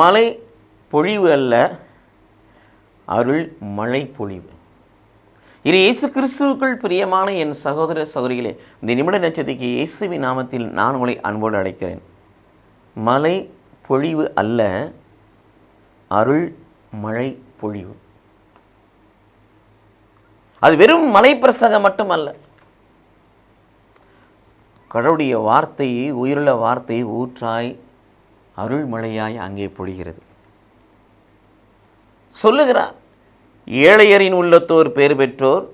மலை பொழிவு அல்ல அருள் மழை பொழிவு. இது இயேசு கிறிஸ்துவுக்குள் பிரியமான என் சகோதர சகோதரிகளே இந்த நிமிட நட்சத்திற்கு இயேசுவின் நாமத்தில் நான் உங்களை அன்போடு அழைக்கிறேன். மலை பொழிவு அல்ல அருள் மழை பொழிவு. அது வெறும் மலை பிரசங்கம் மட்டுமல்ல. கடவுடைய வார்த்தை உயிருள்ள வார்த்தையை ஊற்றாய் அருள்மழையாய் அங்கே பொழிகிறது. சொல்லுகிறார் ஏழையரின் உள்ளத்தோர் பேர் பெற்றோர்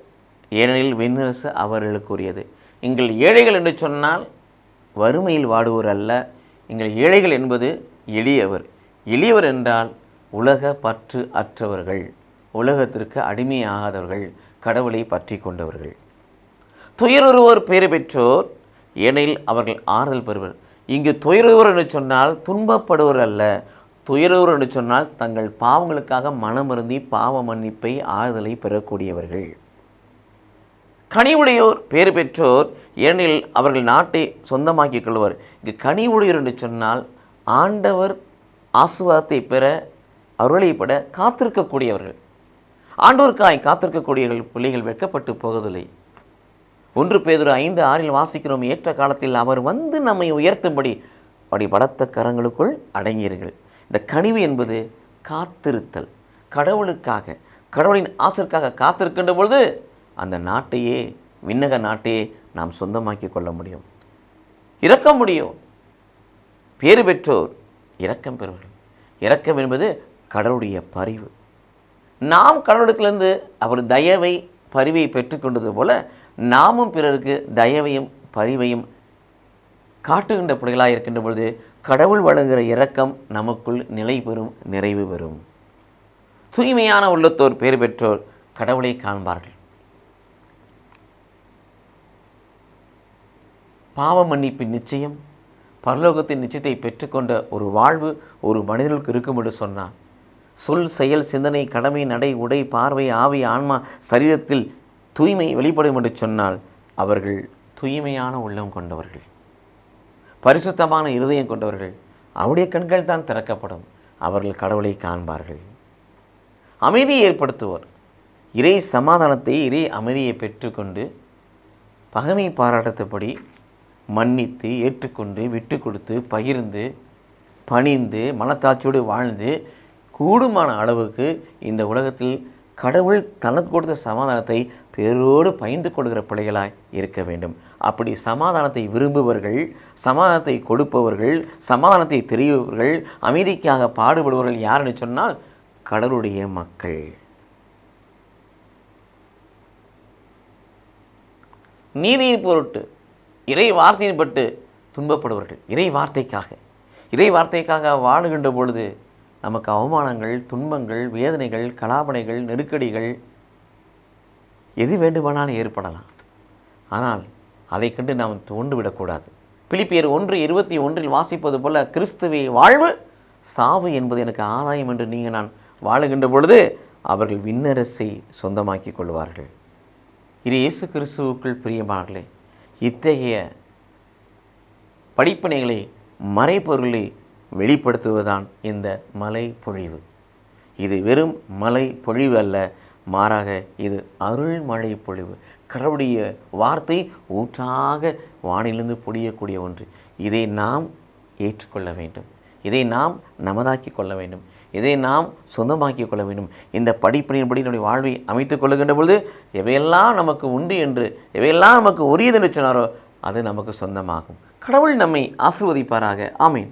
ஏனெனில் விண்ணரசு அவர்களுக்குரியது. எங்கள் ஏழைகள் என்று சொன்னால் வறுமையில் வாடுவோர் அல்ல. எங்கள் ஏழைகள் என்பது எளியவர். எளியவர் என்றால் உலக பற்று அற்றவர்கள் உலகத்திற்கு அடிமையாகாதவர்கள் கடவுளை பற்றி கொண்டவர்கள். துயருருவோர் பேறு பெற்றோர் ஏனெனில் அவர்கள் ஆறுதல் பெறுவர். இங்கு துயருவர் என்று சொன்னால் துன்பப்படுவர் அல்ல. துயருவர் என்று சொன்னால் தங்கள் பாவங்களுக்காக மனமருந்தி பாவ மன்னிப்பை ஆறுதலை பெறக்கூடியவர்கள். கனிவுடையோர் பேறு பெற்றோர் ஏனெனில் அவர்கள் நாட்டை சொந்தமாக்கிக் கொள்வர். இங்கு கனிவுடையோர் என்று சொன்னால் ஆண்டவர் ஆசுவாதத்தை பெற அருளைப்பட காத்திருக்கக்கூடியவர்கள். ஆண்டோருக்காய் காத்திருக்கக்கூடியவர்கள் பிள்ளைகள் வெட்கப்பட்டு போவதில்லை. ஒன்று பேதொரு ஐந்து ஆறில் வாசிக்கிறோம். ஏற்ற காலத்தில் அவர் வந்து நம்மை உயர்த்தும்படி அப்படி பலத்த கரங்களுக்குள் அடங்கியீர்கள் இந்த கனிவு என்பது காத்திருத்தல். கடவுளுக்காக கடவுளின் ஆசிற்காக காத்திருக்கின்ற பொழுது அந்த நாட்டையே விண்ணக நாட்டையே நாம் சொந்தமாக்கி கொள்ள முடியும். இறக்க முடியும். பேறு பெற்றோர் இரக்கம் பெறுவர்கள். இரக்கம் என்பது கடவுளுடைய பரிவு. நாம் கடவுளுக்கிலிருந்து அவர் தயவை பரிவை பெற்றுக்கொண்டது போல நாமும் பிறருக்கு தயவையும் பரிவையும் காட்டுகின்ற பிள்ளைகளாக இருக்கின்ற பொழுது கடவுள் வழங்குகிற இரக்கம் நமக்குள் நிலை பெறும் நிறைவு பெறும். தூய்மையான உள்ளத்தோர் பேர் பெற்றோர் கடவுளை காண்பார்கள். பாவ மன்னிப்பின் நிச்சயம் பரலோகத்தின் நிச்சயத்தை பெற்றுக்கொண்ட ஒரு வாழ்வு ஒரு மனிதனுக்கு இருக்கும் என்று சொன்னார் சொல் செயல் சிந்தனை கடமை நடை உடை பார்வை ஆவி ஆன்மா சரீரத்தில் தூய்மை வெளிப்படும் என்று சொன்னால் அவர்கள் தூய்மையான உள்ளம் கொண்டவர்கள். பரிசுத்தமான இருதயம் கொண்டவர்கள். அவருடைய கண்கள் தான் திறக்கப்படும். அவர்கள் கடவுளை காண்பார்கள். அமைதியை ஏற்படுத்துவோர். இறை சமாதானத்தை இறை அமைதியை பெற்றுக்கொண்டு பகைமை பாராட்டத்தபடி மன்னித்து ஏற்றுக்கொண்டு விட்டு கொடுத்து பகிர்ந்து பணிந்து மனத்தாட்சியோடு வாழ்ந்து கூடுமான அளவுக்கு இந்த உலகத்தில் கடவுள் தனக்கு கொடுத்த சமாதானத்தை பேரோடு பயந்து கொடுக்கிற பிள்ளைகளாய் இருக்க வேண்டும். அப்படி சமாதானத்தை விரும்புபவர்கள் சமாதானத்தை கொடுப்பவர்கள் சமாதானத்தை தெரிபவர்கள் அமைதிக்காக பாடுபடுபவர்கள் யாருன்னு சொன்னால் கடவுளுடைய மக்கள். நீதியின் பொருட்டு இறை வார்த்தையின் பட்டு துன்பப்படுவர்கள் இறை வார்த்தைக்காக. இறை வார்த்தைக்காக வாழுகின்ற பொழுது நமக்கு அவமானங்கள் துன்பங்கள் வேதனைகள் கலாபனைகள் நெருக்கடிகள் எது வேண்டுமானாலும் ஏற்படலாம். ஆனால் அதை கண்டு நாம் தோண்டு விடக்கூடாது பிலிப்பியர் ஒன்று இருபத்தி ஒன்றில் வாசிப்பது போல கிறிஸ்துவை வாழ்வு சாவு என்பது எனக்கு ஆதாயம் என்று நீங்கள் நான் வாழுகின்ற பொழுது அவர்கள் விண்ணரசை சொந்தமாக்கி கொள்வார்கள். இது இயேசு கிறிஸ்துவுக்குள் பிரியமானர்களே இத்தகைய படிப்பினைகளை மறைப்பொருளை வெளிப்படுத்துவதுதான் இந்த மலை பொழிவு. இது வெறும் மலை பொழிவு அல்ல மாறாக இது அருள் மழை பொழிவு. கடவுளுடைய வார்த்தை ஊற்றாக வானிலிருந்து பொடியக்கூடிய ஒன்று. இதை நாம் ஏற்றுக்கொள்ள வேண்டும். இதை நாம் நமதாக்கி கொள்ள வேண்டும். இதை நாம் சொந்தமாக்கி கொள்ள வேண்டும். இந்த படிப்பினையின்படி நம்முடைய வாழ்வை அமைத்துக் கொள்ளுகின்ற பொழுது எவையெல்லாம் நமக்கு உண்டு என்று எவையெல்லாம் நமக்கு உரியது என்று சொன்னாரோ அது நமக்கு சொந்தமாகும். கடவுள் நம்மை ஆசிர்வதிப்பாராக. ஆமீன்.